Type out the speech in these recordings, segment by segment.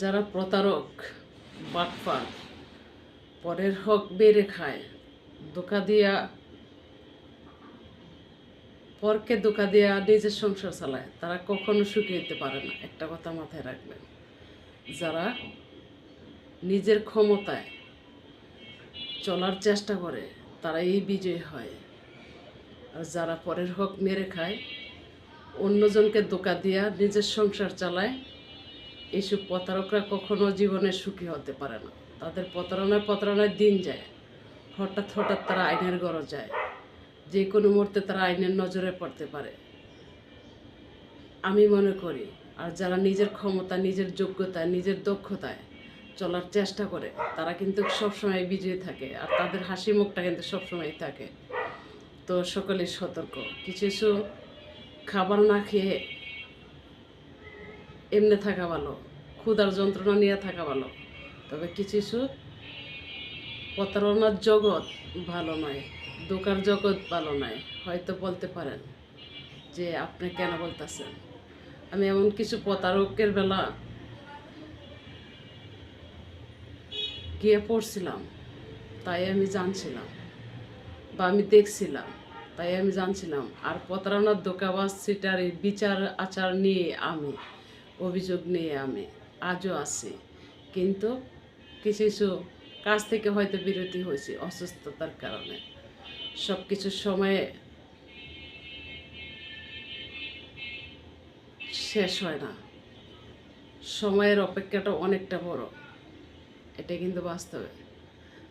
যারা প্রতারক, বাটপার, পরের হক বেড়ে খায় দোকা দিয়া, পরকে দোকা দিয়া নিজের সংসার চালায়, তারা কখনো সুখী হতে পারে না। একটা কথা মাথায় রাখবেন, যারা নিজের ক্ষমতায় চলার চেষ্টা করে তারা এই বিজয় হয়। আর যারা পরের হক মেরে খায়, অন্যজনকে দোকা দিয়া নিজের সংসার চালায় এইসব প্রতারকরা কখনো জীবনে সুখী হতে পারে না। তাদের প্রতারণায় প্রতারণায় দিন যায়। হঠাৎ হঠাৎ তারা আইনের গড় যায়। যে কোনো মুহূর্তে তারা আইনের নজরে পড়তে পারে। আমি মনে করি, আর যারা নিজের ক্ষমতা, নিজের যোগ্যতায় নিজের দক্ষতায় চলার চেষ্টা করে, তারা কিন্তু সবসময় বিজয়ী থাকে, আর তাদের হাসি মুখটা কিন্তু সবসময় থাকে। তো সকলেই সতর্ক। কিছু কিছু খাবার না খেয়ে এমনি থাকা ভালো, ক্ষুধার যন্ত্রণা নিয়ে থাকা ভালো। তবে কিছু কিছু প্রতারণার জগৎ ভালো নয় দোকার জগৎ ভালো নয়, হয়তো বলতে পারেন যে আপনি কেন বলতেছেন? আমি এমন কিছু প্রতারকের বেলা গিয়ে পড়ছিলাম, তাই আমি জানছিলাম বা আমি দেখছিলাম, তাই আমি জানছিলাম। আর প্রতারণার দোকাবাজ সিটার বিচার আচার নিয়ে আমি অভিযোগ নিয়ে আমি আজও আছি। কিন্তু কিছু কিছু কাজ থেকে হয়তো বিরতি হয়েছি অসুস্থতার কারণে। সব কিছুর সময়ে শেষ হয় না। সময়ের অপেক্ষাটা অনেকটা বড়। এটা কিন্তু বাস্তবে।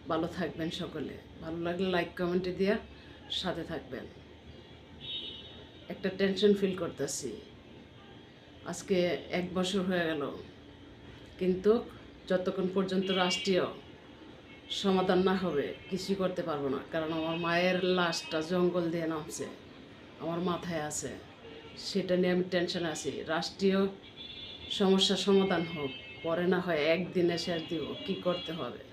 ভালো থাকবেন সকলে। ভালো লাগলে লাইক কমেন্টে দিয়া সাথে থাকবেন। একটা টেনশন ফিল করতেছি। আজকে এক বছর হয়ে গেল। কিন্তু যতক্ষণ পর্যন্ত রাষ্ট্রীয় সমাধান না হবে, কিছুই করতে পারব না। কারণ আমার মায়ের লাশটা জঙ্গল দিয়ে নামছে, আমার মাথায় আছে। সেটা নিয়ে আমি টেনশনে আছি। রাষ্ট্রীয় সমস্যার সমাধান হোক, পরে না হয় একদিনে শেষ দিব। কী করতে হবে?